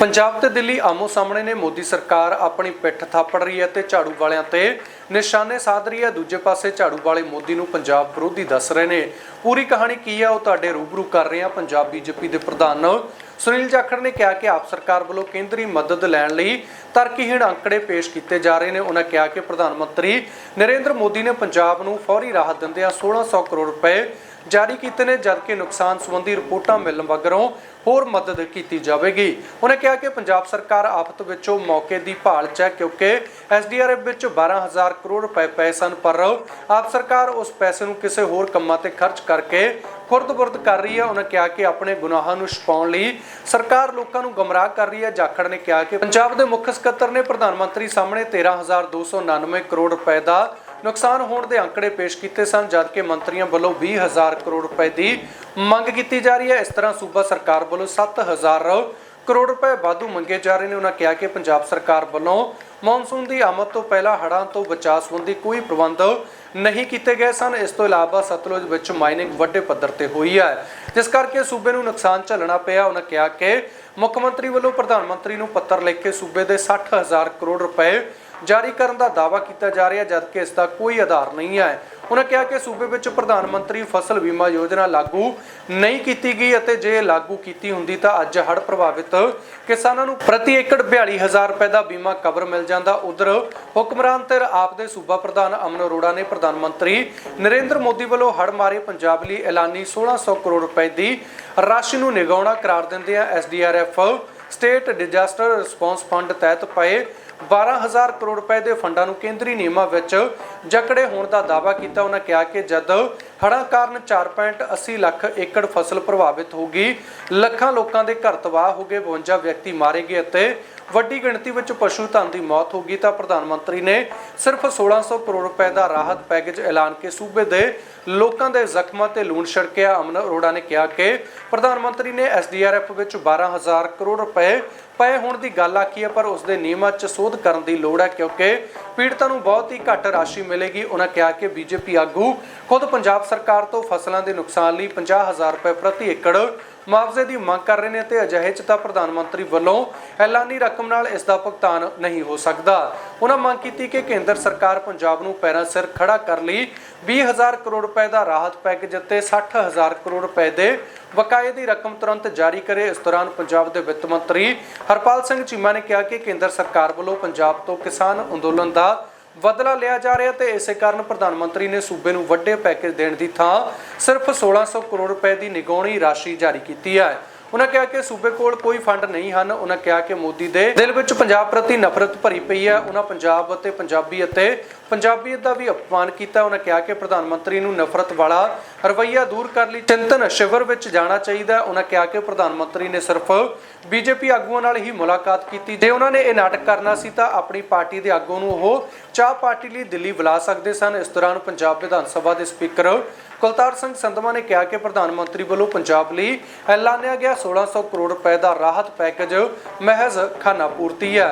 ਪੰਜਾਬ ਤੇ ਦਿੱਲੀ ਆਮੋ ਸਾਹਮਣੇ ਨੇ ਮੋਦੀ ਸਰਕਾਰ ਆਪਣੀ ਪਿੱਠ ਥਾਪੜ ਰਹੀ ਹੈ ਤੇ ਝਾੜੂ ਵਾਲਿਆਂ ਤੇ ਨਿਸ਼ਾਨੇ ਸਾਧ ਰਹੀ ਹੈ। ਦੂਜੇ ਪਾਸੇ ਝਾੜੂ ਵਾਲੇ ਮੋਦੀ ਨੂੰ ਪੰਜਾਬ ਵਿਰੋਧੀ ਦੱਸ ਰਹੇ ਨੇ। ਪੂਰੀ ਕਹਾਣੀ ਕੀ ਹੈ ਉਹ ਤੁਹਾਡੇ ਰੂਬਰੂ ਕਰ ਰਹੇ ਹਾਂ ਪੰਜਾਬ ਬੀਜੇਪੀ ਦੇ ਪ੍ਰਧਾਨ। ਸੁਨੀਲ ਜਾਖੜ ਨੇ ਕਿਹਾ ਕਿ ਆਪ ਸਰਕਾਰ ਵੱਲੋਂ ਕੇਂਦਰੀ ਮਦਦ ਲੈਣ ਲਈ ਤਰਕਹੀਣ ਅੰਕੜੇ ਪੇਸ਼ ਕੀਤੇ ਜਾ ਰਹੇ ਨੇ। ਉਹਨਾਂ ਕਿਹਾ ਕਿ ਪ੍ਰਧਾਨ ਮੰਤਰੀ ਨਰਿੰਦਰ ਮੋਦੀ ਨੇ ਪੰਜਾਬ ਨੂੰ ਫੌਰੀ ਰਾਹਤ ਦਿੰਦਿਆਂ 1600 ਕਰੋੜ ਰੁਪਏ ਜਾਰੀ ਕੀਤੇ ਨੇ ਜਦਕਿ ਨੁਕਸਾਨ ਸੰਬੰਧੀ ਰਿਪੋਰਟਾਂ ਮਿਲਣ ਮਗਰੋਂ ਹੋਰ ਮਦਦ ਕੀਤੀ ਜਾਵੇਗੀ। ਉਹਨੇ ਕਿਹਾ ਕਿ ਪੰਜਾਬ ਸਰਕਾਰ ਆਫਤ ਵਿੱਚੋਂ ਮੌਕੇ ਦੀ ਭਾਲ 'ਚ ਹੈ, ਕਿਉਂਕਿ ਐਸਡੀਆਰਐਫ ਵਿੱਚ 12000 ਕਰੋੜ ਰੁਪਏ ਪਏ ਸਨ, ਪਰ ਆਪ ਸਰਕਾਰ ਉਸ ਪੈਸੇ ਨੂੰ ਕਿਸੇ ਹੋਰ ਕੰਮਾਂ ਤੇ ਖਰਚ ਕਰਕੇ ਖੁਰਦ-ਬੁਰਦ ਕਰ ਰਹੀ ਹੈ। ਉਹਨੇ ਕਿਹਾ ਕਿ ਆਪਣੇ ਗੁਨਾਹਾਂ ਨੂੰ ਛੁਪਾਉਣ ਲਈ ਸਰਕਾਰ ਲੋਕਾਂ ਨੂੰ ਗਮਰਾਹ ਕਰ ਰਹੀ ਹੈ। ਜਾਖੜ ਨੇ ਕਿਹਾ ਕਿ ਪੰਜਾਬ ਦੇ ਮੁੱਖ ਸਕੱਤਰ ਨੇ ਪ੍ਰਧਾਨ ਮੰਤਰੀ ਸਾਹਮਣੇ 13299 ਕਰੋੜ ਰੁਪਏ ਦਾ ਨੁਕਸਾਨ ਹੋਣ ਦੇ ਅੰਕੜੇ ਪੇਸ਼ ਕੀਤੇ ਸਨ ਜਦਕਿ ਮੰਤਰੀਆਂ ਵੱਲੋਂ 20000 ਕਰੋੜ ਰੁਪਏ ਦੀ ਮੰਗ ਕੀਤੀ ਜਾ ਰਹੀ ਹੈ। ਇਸ ਤਰ੍ਹਾਂ ਸੂਬਾ ਸਰਕਾਰ ਵੱਲੋਂ 7000 ਕਰੋੜ ਰੁਪਏ ਵਾਧੂ ਮੰਗੇ ਜਾ ਰਹੇ ਨੇ। ਉਹਨਾਂ ਕਿਹਾ ਕਿ ਪੰਜਾਬ ਸਰਕਾਰ ਵੱਲੋਂ ਮੌਨਸੂਨ ਦੀ ਆਮਦ ਤੋਂ ਪਹਿਲਾਂ ਹੜ੍ਹਾਂ ਤੋਂ ਬਚਾਅ ਸੰਬੰਧੀ ਕੋਈ ਪ੍ਰਬੰਧ ਨਹੀਂ ਕੀਤੇ ਗਏ ਸਨ। ਇਸ ਤੋਂ ਇਲਾਵਾ ਸਤਲੁਜ ਵਿੱਚ ਮਾਈਨਿੰਗ ਵੱਡੇ ਪੱਧਰ ਤੇ ਹੋਈ ਹੈ। ਜਿਸ ਕਰਕੇ ਸੂਬੇ ਨੂੰ ਨੁਕਸਾਨ ਝੱਲਣਾ ਪਿਆ। ਉਹਨਾਂ ਕਿਹਾ ਕਿ ਮੁੱਖ ਮੰਤਰੀ ਵੱਲੋਂ ਪ੍ਰਧਾਨ ਮੰਤਰੀ ਨੂੰ ਪੱਤਰ ਲਿਖ ਕੇ ਸੂਬੇ ਦੇ 60000 ਕਰੋੜ ਰੁਪਏ ਜਾਰੀ ਕਰਨ ਦਾ ਦਾਅਵਾ ਕੀਤਾ ਜਾ ਰਿਹਾ, ਜਦਕਿ ਇਸ ਦਾ ਕੋਈ ਆਧਾਰ ਨਹੀਂ ਹੈ ਉਹਨਾਂ ਕਿਹਾ ਕਿ ਸੂਬੇ ਵਿੱਚ ਪ੍ਰਧਾਨ ਮੰਤਰੀ ਫਸਲ ਬੀਮਾ ਯੋਜਨਾ ਲਾਗੂ ਨਹੀਂ ਕੀਤੀ ਗਈ ਅਤੇ ਜੇ ਲਾਗੂ ਕੀਤੀ ਹੁੰਦੀ ਤਾਂ ਅੱਜ ਹੜ੍ਹ ਪ੍ਰਭਾਵਿਤ ਕਿਸਾਨਾਂ ਨੂੰ ਪ੍ਰਤੀ ਏਕੜ 42000 ਰੁਪਏ ਦਾ ਬੀਮਾ ਕਵਰ ਮਿਲ ਜਾਂਦਾ। ਉਧਰ ਹੁਕਮਰਾਨ ਤੇ ਆਪ ਦੇ ਸੂਬਾ ਪ੍ਰਧਾਨ ਅਮਨ ਅਰੋੜਾ ਨੇ ਪ੍ਰਧਾਨ ਮੰਤਰੀ ਨਰਿੰਦਰ ਮੋਦੀ ਵੱਲੋਂ ਹੜ੍ਹ ਮਾਰੇ ਪੰਜਾਬ ਲਈ ਐਲਾਨੀ 1600 ਕਰੋੜ ਰੁਪਏ ਦੀ ਰਾਸ਼ੀ ਨੂੰ ਨਿਗਾਉਣਾ ਕਰਾਰ ਦਿੰਦੇ ਆ SDRF state disaster response fund ਤਹਿਤ ਪਏ 12000 ਕਰੋੜ ਰੁਪਏ ਦੇ ਫੰਡਾਂ ਨੂੰ ਕੇਂਦਰੀ ਨਿਯਮਾਂ ਵਿੱਚ ਜਕੜੇ ਹੋਣ ਦਾ ਦਾਅਵਾ ਕੀਤਾ। ਉਹਨਾਂ ਕਿਹਾ ਕਿ ਜਦ ਹੜ੍ਹਾਂ ਕਾਰਨ 4.80 ਲੱਖ ਏਕੜ ਫਸਲ ਪ੍ਰਭਾਵਿਤ ਹੋ ਗਈ। ਲੱਖਾਂ ਲੋਕਾਂ ਦੇ ਘਰ ਤਬਾਹ ਹੋ ਗਏ 52 ਵਿਅਕਤੀ ਮਾਰੇ ਗਏ ਅਤੇ ਵੱਡੀ ਗਿਣਤੀ ਵਿੱਚ ਪਸ਼ੂ ਧਨ ਦੀ ਮੌਤ ਹੋ ਗਈ ਤਾਂ ਪ੍ਰਧਾਨ ਮੰਤਰੀ ਨੇ ਸਿਰਫ 1600 ਕਰੋੜ ਰੁਪਏ ਦਾ ਰਾਹਤ ਪੈਕੇਜ ਐਲਾਨ ਕੇ ਸੂਬੇ ਦੇ ਲੋਕਾਂ ਦੇ ਜ਼ਖਮਾਂ ਤੇ ਲੂਣ ਛਿੜਕਿਆ। ਅਮਨ ਅਰੋੜਾ ਨੇ ਕਿਹਾ ਕਿ ਪ੍ਰਧਾਨ ਮੰਤਰੀ ਨੇ ਐਸਡੀਆਰਐਫ ਵਿੱਚ 12000 ਕਰੋੜ ਰੁਪਏ ਪਏ ਹੋਣ ਦੀ ਗੱਲ ਆਖੀ ਹੈ, ਪਰ ਉਸ ਦੇ ਨਿਯਮਾਂ 'ਚ ਸੋਧ ਕਰਨ ਦੀ ਲੋੜ ਹੈ ਕਿਉਂਕਿ ਪੀੜਤਾਂ ਨੂੰ ਬਹੁਤ ਹੀ ਘੱਟ ਰਾਸ਼ੀ ਮਿਲੇਗੀ। ਉਹਨਾਂ ਕਿਹਾ ਕਿ ਬੀਜੇਪੀ ਆਗੂ ਖੁਦ ਪੰਜਾਬ ਸਰਕਾਰ ਤੋਂ ਫਸਲਾਂ ਦੇ ਨੁਕਸਾਨ ਲਈ 50000 ਰੁਪਏ ਪ੍ਰਤੀ ਏਕੜ ਮੁਆਵਜ਼ੇ ਦੀ ਮੰਗ ਕਰ ਰਹੇ ਨੇ ਤੇ ਅਜਿਹੇ 'ਚ ਤਾਂ ਪ੍ਰਧਾਨ ਮੰਤਰੀ ਵੱਲੋਂ ਐਲਾਨੀ ਰਕਮ ਨਾਲ ਇਸ ਦਾ ਭੁਗਤਾਨ ਨਹੀਂ ਹੋ ਸਕਦਾ। ਉਹਨਾਂ ਮੰਗ ਕੀਤੀ ਕਿ ਕੇਂਦਰ ਸਰਕਾਰ ਪੰਜਾਬ ਨੂੰ ਪੈਰਾਂ ਸਿਰ ਖੜਾ ਕਰ ਲਈ। 20000 ਕਰੋੜ ਰੁਪਏ ਦਾ ਰਾਹਤ ਪੈਕੇਜ ਅਤੇ 60000 ਕਰੋੜ ਰੁਪਏ ਦੇ ਬਕਾਏ ਦੀ ਰਕਮ ਤੁਰੰਤ ਜਾਰੀ ਕਰੇ। ਇਸ ਦੌਰਾਨ ਪੰਜਾਬ ਦੇ ਵਿੱਤ ਮੰਤਰੀ ਹਰਪਾਲ ਸਿੰਘ ਚੀਮਾ ਨੇ ਕਿਹਾ ਕਿ ਕੇਂਦਰ ਸਰਕਾਰ ਵੱਲੋਂ ਪੰਜਾਬ ਤੋਂ ਕਿਸਾਨ ਅੰਦੋਲਨ ਦਾ ਬਦਲਾ ਲਿਆ ਜਾ ਰਿਹਾ ਤੇ ਇਸੇ ਕਾਰਨ ਪ੍ਰਧਾਨ ਮੰਤਰੀ ਨੇ ਸੂਬੇ ਨੂੰ ਵੱਡੇ ਪੈਕੇਜ ਦੇਣ ਦੀ ਥਾਂ ਸਿਰਫ 1600 ਕਰੋੜ ਰੁਪਏ ਦੀ ਨਿਗਾਉਣੀ ਰਾਸ਼ੀ ਜਾਰੀ ਕੀਤੀ ਹੈ। ਉਹਨਾਂ ਕਿਹਾ ਕਿ ਸੂਬੇ ਕੋਲ ਕੋਈ ਫੰਡ ਨਹੀਂ ਹਨ। ਉਹਨਾਂ ਕਿਹਾ ਕਿ ਮੋਦੀ ਦੇ ਦਿਲ ਵਿੱਚ ਪੰਜਾਬ ਪ੍ਰਤੀ ਨਫ਼ਰਤ ਭਰੀ ਪਈ ਹੈ। ਉਹਨਾਂ ਪੰਜਾਬ ਅਤੇ ਪੰਜਾਬੀ ਅਤੇ ਪੰਜਾਬੀਅਤ ਦਾ ਵੀ ਅਪਮਾਨ ਕੀਤਾ। ਉਹਨਾਂ ਕਿਹਾ ਕਿ ਪ੍ਰਧਾਨ ਮੰਤਰੀ ਨੂੰ ਨਫ਼ਰਤ ਵਾਲਾ ਰਵੱਈਆ ਦੂਰ ਕਰਨ ਲਈ ਚਿੰਤਨ ਸ਼ਿਵਰ ਵਿੱਚ ਜਾਣਾ ਚਾਹੀਦਾ ਹੈ। ਉਹਨਾਂ ਕਿਹਾ ਕਿ ਪ੍ਰਧਾਨ ਮੰਤਰੀ ਨੇ ਸਿਰਫ ਬੀਜੇਪੀ ਆਗੂਆਂ ਨਾਲ ਹੀ ਮੁਲਾਕਾਤ ਕੀਤੀ। ਜੇ ਉਹਨਾਂ ਨੇ ਇਹ ਨਾਟਕ ਕਰਨਾ ਸੀ ਤਾਂ ਆਪਣੀ ਪਾਰਟੀ ਦੇ ਆਗੂ ਨੂੰ ਉਹ ਚਾਹ ਪਾਰਟੀ ਲਈ ਦਿੱਲੀ ਬੁਲਾ ਸਕਦੇ ਸਨ। ਇਸ ਦੌਰਾਨ ਪੰਜਾਬ ਵਿਧਾਨ ਸਭਾ ਦੇ ਸਪੀਕਰ ਕੁਲਤਾਰ ਸਿੰਘ ਸੰਧਵਾ ਨੇ ਕਿਹਾ ਕਿ ਪ੍ਰਧਾਨ ਮੰਤਰੀ ਵੱਲੋਂ ਪੰਜਾਬ ਲਈ ਐਲਾਨਿਆ ਗਿਆ 1600 ਕਰੋੜ ਰੁਪਏ ਦਾ ਰਾਹਤ ਪੈਕੇਜ ਮਹਿਜ਼ ਖਾਨਾਪੂਰਤੀ ਹੈ।